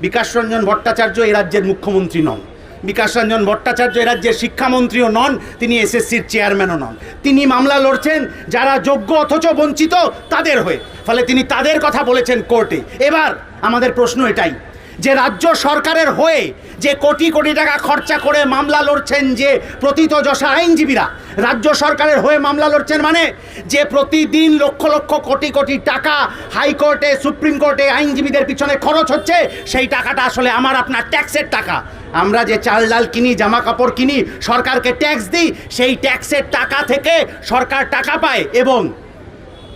বিকাশ রঞ্জন ভট্টাচার্য এ রাজ্যের মুখ্যমন্ত্রী নন। বিকাশ রঞ্জন ভট্টাচার্য এ রাজ্যের শিক্ষামন্ত্রীও নন, তিনি এসএসসির চেয়ারম্যানও নন। তিনি মামলা লড়ছেন যারা যোগ্য অথচ বঞ্চিত তাদের হয়ে। ফলে তিনি তাদের কথা বলেছেন কোর্টে। এবার আমাদের প্রশ্ন এটাই যে রাজ্য সরকারের হয়ে যে কোটি কোটি টাকা খরচা করে মামলা লড়ছেন যে প্রতীতযশা আইনজীবীরা, রাজ্য সরকারের হয়ে মামলা লড়ছেন মানে যে প্রতিদিন লক্ষ লক্ষ কোটি কোটি টাকা হাইকোর্টে, সুপ্রিম কোর্টে আইনজীবীদের পিছনে খরচ হচ্ছে, সেই টাকাটা আসলে আমার, আপনার ট্যাক্সের টাকা। আমরা যে চাল ডাল কিনি, জামা কাপড় কিনি, সরকারকে ট্যাক্স দিই, সেই ট্যাক্সের টাকা থেকে সরকার টাকা পায় এবং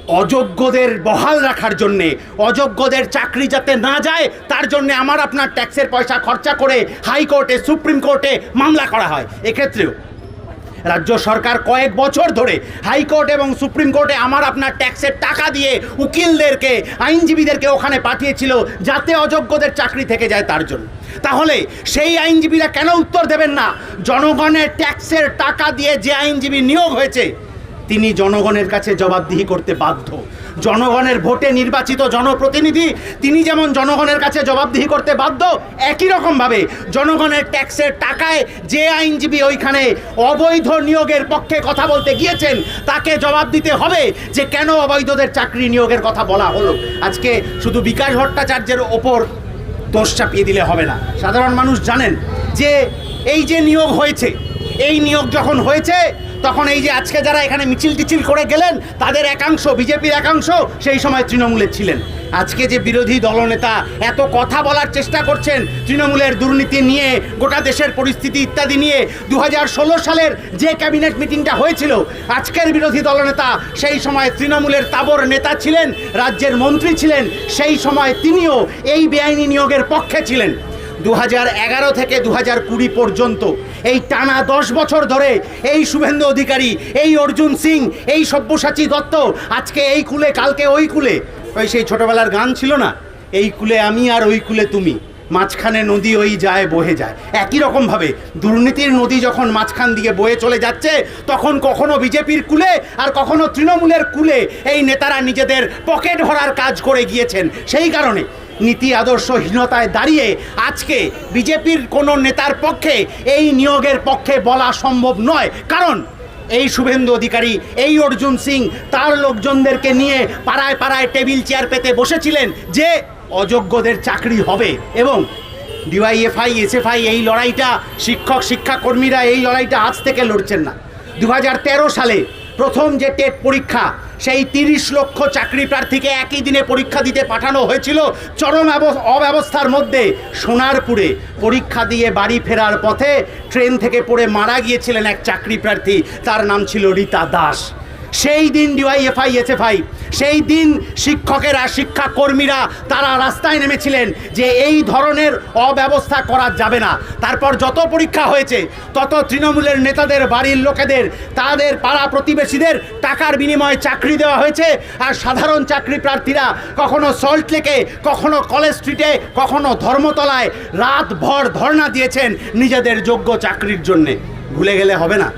অযোগ্যদের বহাল রাখার জন্যে, অযোগ্যদের চাকরি যাতে না যায়, তার জন্যে আমার আপনার ট্যাক্সের পয়সা খরচা করে হাইকোর্টে, সুপ্রিম কোর্টে মামলা করা হয়। এক্ষেত্রেও রাজ্য সরকার কয়েক বছর ধরে হাইকোর্ট এবং সুপ্রিম কোর্টে আমার আপনার ট্যাক্সের টাকা দিয়ে উকিলদেরকে, আইনজীবীদেরকে ওখানে পাঠিয়েছিল যাতে অযোগ্যদের চাকরি থেকে যায় তার জন্য। তাহলে সেই আইনজীবীরা কেন উত্তর দেবেন না? জনগণের ট্যাক্সের টাকা দিয়ে যে আইনজীবী নিয়োগ হয়েছে তিনি জনগণের কাছে জবাবদিহি করতে বাধ্য। জনগণের ভোটে নির্বাচিত জনপ্রতিনিধি, তিনি যেমন জনগণের কাছে জবাবদিহি করতে বাধ্য, একই রকমভাবে জনগণের ট্যাক্সের টাকায় যে আইনজীবী ওইখানে অবৈধ নিয়োগের পক্ষে কথা বলতে গিয়েছেন, তাকে জবাব দিতে হবে যে কেন অবৈধদের চাকরি নিয়োগের কথা বলা হলো। আজকে শুধু বিকাশ ভট্টাচার্যের ওপর দোষ চাপিয়ে দিলে হবে না। সাধারণ মানুষ জানেন যে এই যে নিয়োগ হয়েছে, এই নিয়োগ যখন হয়েছে তখন এই যে আজকে যারা এখানে মিছিল টিছিল করে গেলেন, তাদের একাংশ, বিজেপির একাংশ সেই সময় তৃণমূলের ছিলেন। আজকে যে বিরোধী দলনেতা এত কথা বলার চেষ্টা করছেন তৃণমূলের দুর্নীতি নিয়ে, গোটা দেশের পরিস্থিতি ইত্যাদি নিয়ে দু হাজার ষোলো সালের যে ক্যাবিনেট মিটিংটা হয়েছিল, আজকের বিরোধী দলনেতা সেই সময় তৃণমূলের তাবর নেতা ছিলেন, রাজ্যের মন্ত্রী ছিলেন, সেই সময় তিনিও এই বেআইনি নিয়োগের পক্ষে ছিলেন। দু থেকে দু কুড়ি পর্যন্ত। এই টানা দশ বছর ধরে এই শুভেন্দু অধিকারী, এই অর্জুন সিং, এই সব্যসাচী দত্ত, আজকে এই কুলে, কালকে ওই কুলে। ওই সেই ছোটবেলার গান ছিল না? এই কুলে আমি আর ওই কুলে তুমি। মাঝখানে নদী ওই যায়, বহে যায়। একই রকমভাবে দুর্নীতির নদী যখন মাঝখান দিকে বয়ে চলে যাচ্ছে, তখন কখনো বিজেপির কুলে আর কখনো তৃণমূলের কুলে এই নেতারা নিজেদের পকেট ভরার কাজ করে গিয়েছেন। সেই কারণে নীতি আদর্শহীনতায় দাঁড়িয়ে আজকে বিজেপির কোনো নেতার পক্ষে এই নিয়োগের পক্ষে বলা সম্ভব নয়। কারণ এই শুভেন্দু অধিকারী, এই অর্জুন সিং তার লোকজনদেরকে নিয়ে পাড়ায় পাড়ায় টেবিল চেয়ার পেতে বসেছিলেন যে অযোগ্যদের চাকরি হবে এবং ডিওয়াইএফআই, এসএফআই এই লড়াইটা শিক্ষক, শিক্ষাকর্মীরা এই লড়াইটা আজ থেকে লড়ছেন না। দু হাজার তেরো সালে প্রথম যে টেট পরীক্ষা, সেই তিরিশ লক্ষ চাকরি প্রার্থীকে একই দিনে পরীক্ষা দিতে পাঠানো হয়েছিল চরম অব- অব্যবস্থার মধ্যে সোনারপুরে। পরীক্ষা দিয়ে বাড়ি ফেরার পথে ট্রেন থেকে পড়ে মারা গিয়েছিলেন এক চাকরি প্রার্থী। তার নাম ছিল রীতা দাস। সেই দিন ডিওয়াইএফআই এসএফআই সেই দিন শিক্ষকেরা, শিক্ষাকর্মীরা তারা রাস্তায় নেমেছিলেন যে এই ধরনের অব্যবস্থা করা যাবে না। তারপর যত পরীক্ষা হয়েছে, তত তৃণমূলের নেতাদের, বাড়ির লোকেদের, তাদের পাড়া প্রতিবেশীদের টাকার বিনিময়ে চাকরি দেওয়া হয়েছে। আর সাধারণ চাকরি প্রার্থীরা কখনো সল্ট লেকে কখনো কলেজ স্ট্রিটে কখনো ধর্মতলায় রাতভর ধর্ণা দিয়েছেন নিজেদের যোগ্য চাকরির জন্যে। ভুলে গেলে হবে না।